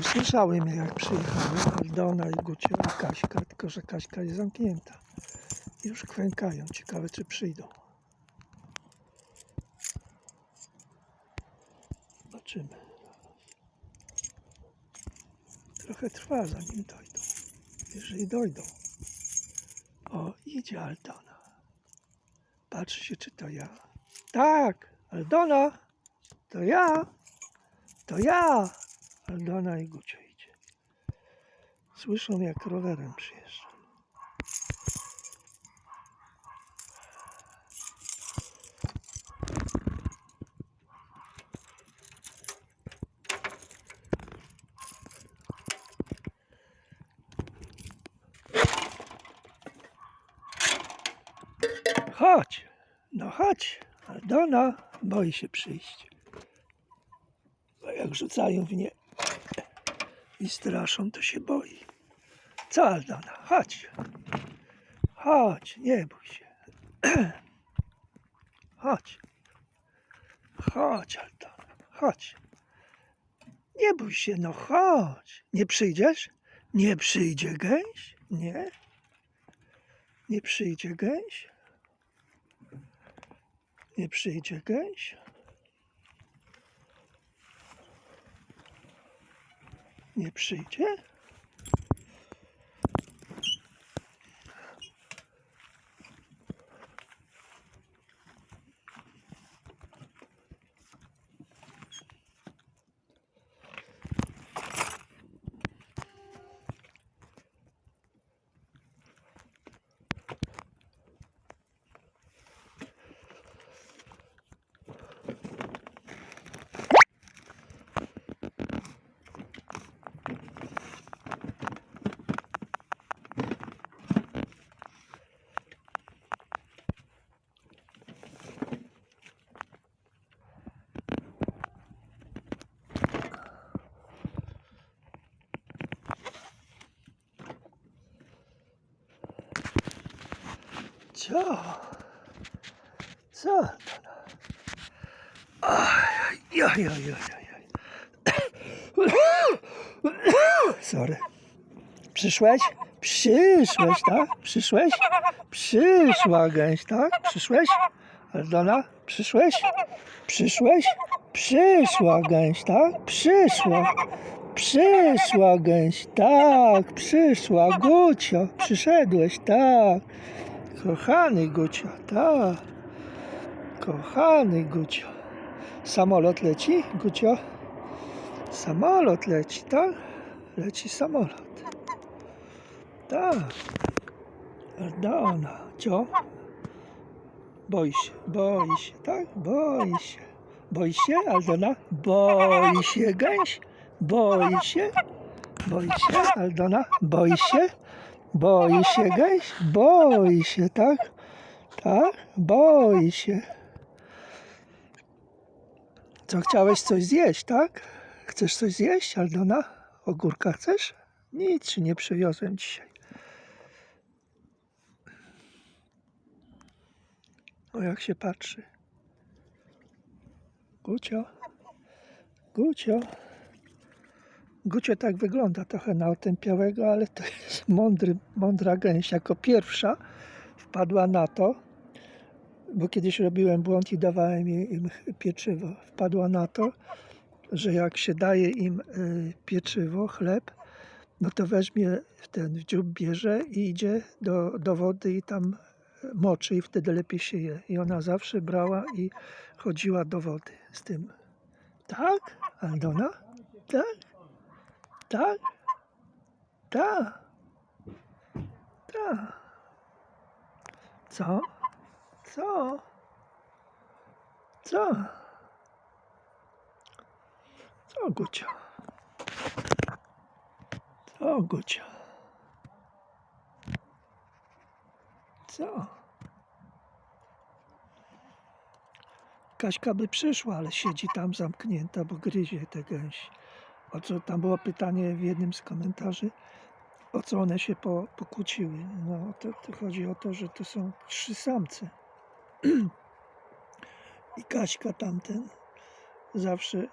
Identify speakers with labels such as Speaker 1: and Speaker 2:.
Speaker 1: Usłyszały mnie jak przyjechały Aldona i Gucio i Kaśka, tylko że Kaśka jest zamknięta. Już kwękają. Ciekawe czy przyjdą. Zobaczymy. Trochę trwa zanim dojdą. Jeżeli dojdą. O, idzie Aldona. Patrzy się, czy to ja. Tak, Aldona, to ja. To ja. Aldona i Gucio idzie. Słyszą, jak rowerem przyjeżdża. Chodź, no chodź. Aldona boi się przyjść. Bo jak rzucają w nie i straszą, to się boi. Co Aldona? Chodź. Chodź, nie bój się. Chodź. Chodź, Aldona. Chodź. Nie bój się, no chodź. Nie przyjdziesz? Nie przyjdzie gęś? Nie? Nie przyjdzie gęś? Nie przyjdzie gęś? Nie przyjdzie? Co? Co to? Oj. Sorry. Przyszłeś? Przyszłeś, tak? Przyszłeś? Przyszła gęś, tak? Przyszłeś? Aldona? Przyszłeś? Przyszłeś? Przyszła gęś, tak? Przyszła. Przyszła gęś, tak, przyszła. Gucio, przyszedłeś, tak. Kochany Gucio, tak. Kochany Gucio. Samolot leci, Gucio? Samolot leci, tak? Leci samolot. Tak. Aldona, cio? Boi się, boi się, tak? Boi się. Boi się, Aldona? Boi się, gęś? Boi się? Boi się, Aldona? Boi się? Boi się gęś? Boi się, tak? Tak? Boi się. Co, chciałeś coś zjeść, tak? Chcesz coś zjeść, Aldona? Ogórka chcesz? Nic nie przywiozłem dzisiaj. O, jak się patrzy. Gucio. Gucio. Gucio tak wygląda trochę na otępiałego, ale to jest mądry, mądra gęś. Jako pierwsza wpadła na to, bo kiedyś robiłem błąd i dawałem im pieczywo. Wpadła na to, że jak się daje im y, pieczywo, chleb, no to weźmie ten dziób bierze i idzie do, do wody i tam moczy i wtedy lepiej się je. I ona zawsze brała i chodziła do wody z tym. Tak, Aldona? Tak? Tak? Tak. Tak. Co? Co? Co? Co, Gucio? Co, Gucio? Co? Kaśka by przyszła, ale siedzi tam zamknięta, bo gryzie te gęsi. O co tam było pytanie w jednym z komentarzy, o co one się po, pokłóciły. No to, to chodzi o to, że to są trzy samce. I Kaśka tamten zawsze